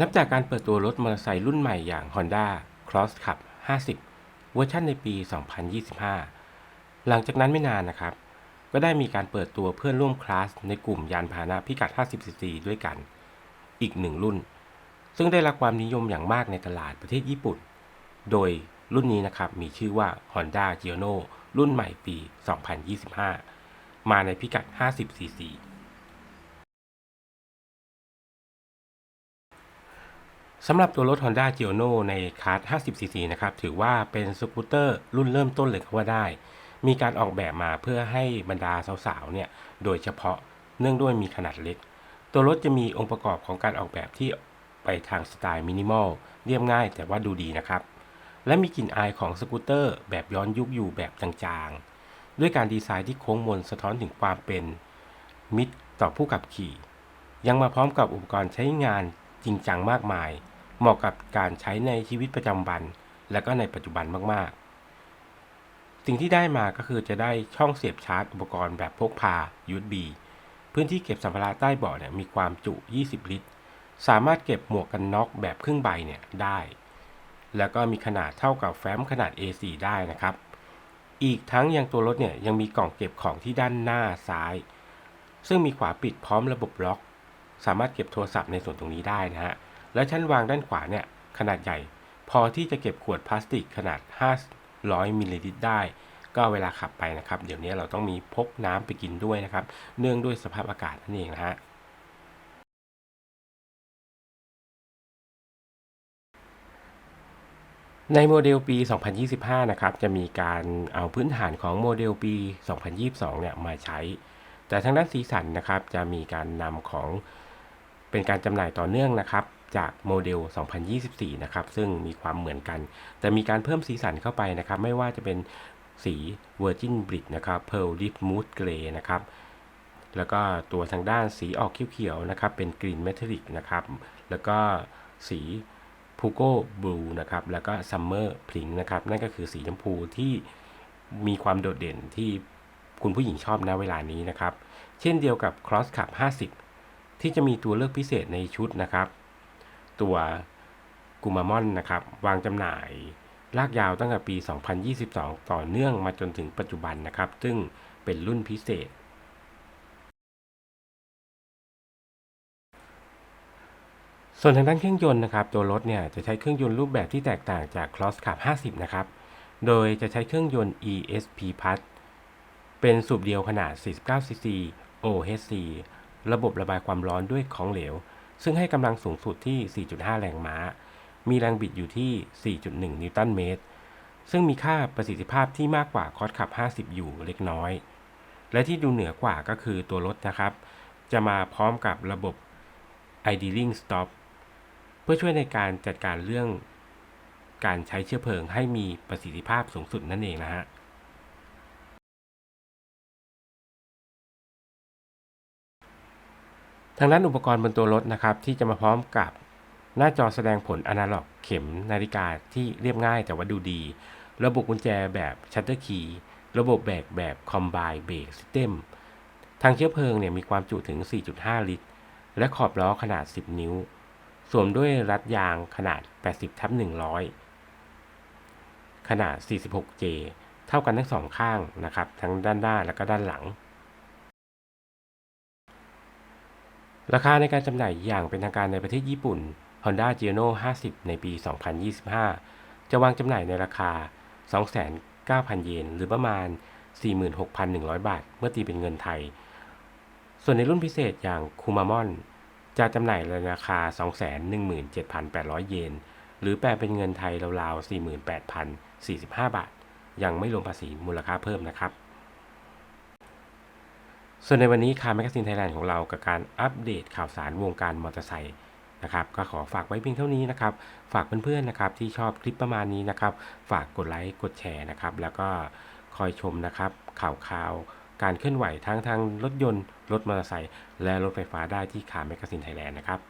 นับจากการเปิดตัวรถมอเตอร์ไซค์รุ่นใหม่อย่าง Honda Cross Cup 50 เวอร์ชันในปี 2025 หลังจากนั้นไม่นานนะครับ ก็ได้มีการเปิดตัวเพื่อนร่วมคลาสในกลุ่มยานพาหนะพิกัด 50cc ด้วยกัน อีกหนึ่งรุ่น ซึ่งได้รับความนิยมอย่างมากในตลาดประเทศญี่ปุ่น โดยรุ่นนี้นะครับมีชื่อว่า Honda g i o n o รุ่นใหม่ปี 2025 มาในพิกัด 50cc สำหรับตัวรถ Honda g i o n o ในคลาส 50cc นะครับ ถือว่าเป็นสกูตเตอร์รุ่นเริ่มต้นเลยก็ว่าได้ มีการออกแบบมาเพื่อให้บรรดาสาวๆ เนี่ย โดยเฉพาะเนื่องด้วยมีขนาดเล็ก ตัวรถจะมีองค์ประกอบของการออกแบบที่ไปทางสไตล์มินิมอล เรียบง่ายแต่ว่าดูดีนะครับ และมีกลิ่นอายของสกูตเตอร์แบบย้อนยุคอยู่แบบจางๆ ด้วยการดีไซน์ที่โค้งมนสะท้อนถึงความเป็น มิตรต่อผู้ขับขี่ ยังมาพร้อมกับอุปกรณ์ใช้งานจริงจังมากมาย เหมาะกับการใช้ในชีวิตประจำวัน และก็ในปัจจุบันมากๆ สิ่งที่ได้มาก็คือจะได้ช่องเสียบชาร์จอุปกรณ์แบบพกพา USB พื้นที่เก็บสัมภาระใต้เบาะเนี่ยมีความจุ 20 ลิตร สามารถเก็บหมวกกันน็อกแบบครึ่งใบเนี่ยได้ แล้วก็มีขนาดเท่ากับแฟ้มขนาด A4 ได้นะครับ อีกทั้งยังตัวรถเนี่ยยังมีกล่องเก็บของที่ด้านหน้าซ้าย ซึ่งมีขวาปิดพร้อมระบบล็อก สามารถเก็บโทรศัพท์ในส่วนตรงนี้ได้นะฮะ และชั้นวางด้านขวาเนี่ยขนาดใหญ่ พอที่จะเก็บขวดพลาสติกขนาด 500มิลลิลิตรได้ ก็เวลาขับไปนะครับ เดี๋ยวนี้เราต้องมีพกน้ำไปกินด้วยนะครับ เนื่องด้วยสภาพอากาศนั่นเองนะฮะในโมเดลปี 2025 นะครับ จะมีการเอาพื้นฐานของโมเดลปี 2022 เนี่ยมาใช้ แต่ทางด้านสีสันนะครับ จะมีการนำของเป็นการจำหน่ายต่อเนื่องนะครับ จากโมเดล 2024 นะครับ ซึ่งมีความเหมือนกัน แต่มีการเพิ่มสีสันเข้าไปนะครับ ไม่ว่าจะเป็นสี Virgin Brick นะครับ Pearl Deep Mood Gray นะครับ แล้วก็ตัวทางด้านสีออกเขียวๆนะครับ เป็น Green Metallic นะครับ แล้วก็สีพูโก้บลูนะครับ แล้วก็ซัมเมอร์พลิงนะครับ นั่นก็คือสีชมพูที่มีความโดดเด่นที่คุณผู้หญิงชอบณเวลานี้นะครับ เช่นเดียวกับ Cross Cup 50 ที่จะมีตัวเลือกพิเศษในชุดนะครับ ตัวกูมามอนนะครับ วางจำหน่ายลากยาวตั้งแต่ปี 2022 ต่อเนื่องมาจนถึงปัจจุบันนะครับ ซึ่งเป็นรุ่นพิเศษ ส่วนทางด้านเครื่องยนต์นะครับ ตัวรถเนี่ยจะใช้เครื่องยนต์รูปแบบที่แตกต่างจาก Cross Cup 50 นะครับ โดยจะใช้เครื่องยนต์ ESP Plus เป็นสูบเดียวขนาด 49cc OHC ระบบระบายความร้อนด้วยของเหลว ซึ่งให้กำลังสูงสุดที่ 4.5 แรงม้า มีแรงบิดอยู่ที่ 4.1 นิวตันเมตร ซึ่งมีค่าประสิทธิภาพที่มากกว่า Cross Cup 50 อยู่เล็กน้อย และที่ดูเหนือกว่าก็คือตัวรถนะครับ จะมาพร้อมกับระบบ idling stop เพื่อช่วยในการจัดการเรื่องการใช้เชื้อเพลิงให้มีประสิทธิภาพสูงสุดนั่นเองนะฮะ ทางด้านอุปกรณ์บนตัวรถนะครับที่จะมาพร้อมกับหน้าจอแสดงผลอนาล็อกเข็มนาฬิกาที่เรียบง่ายแต่ว่าดูดี ระบบกุญแจแบบชัตเตอร์คีย์ระบบแบกแบบ Combine Brake System ทางเชื้อเพลิงเนี่ยมีความจุถึง 4.5 ลิตร และขอบล้อขนาด 10 นิ้ว สวมด้วยรัดยางขนาด 80ทับ100 ขนาด 46J เท่ากันทั้งสองข้างนะครับ ทั้งด้านหน้าและก็ด้านหลัง ราคาในการจำหน่ายอย่างเป็นทางการในประเทศญี่ปุ่น Honda g i o n o 50 ในปี 2025 จะวางจำหน่ายในราคา 29,000 เยน หรือประมาณ 46,100 บาท เมื่อตีเป็นเงินไทย ส่วนในรุ่นพิเศษอย่างคูมามอนจะจำหน่ายในราคา 217,800 เยน หรือแปลเป็นเงินไทยราวๆ 48,045 บาท ยังไม่รวมภาษีมูลค่าเพิ่มนะครับ ส่วนในวันนี้คาร์แมกซินไทยแลนด์ของเรากับการอัปเดตข่าวสารวงการมอเตอร์ไซค์นะครับก็ขอฝากไว้เพียงเท่านี้นะครับ ฝากเพื่อนๆนะครับที่ชอบคลิปประมาณนี้นะครับ ฝากกดไลค์กดแชร์นะครับ แล้วก็คอยชมนะครับข่าวข่าวการเคลื่อนไหวทั้งทางรถยนต์ รถมอเตอร์ไซค์และรถไฟฟ้าได้ที่คาร์แมกซินไทยแลนด์นะครับ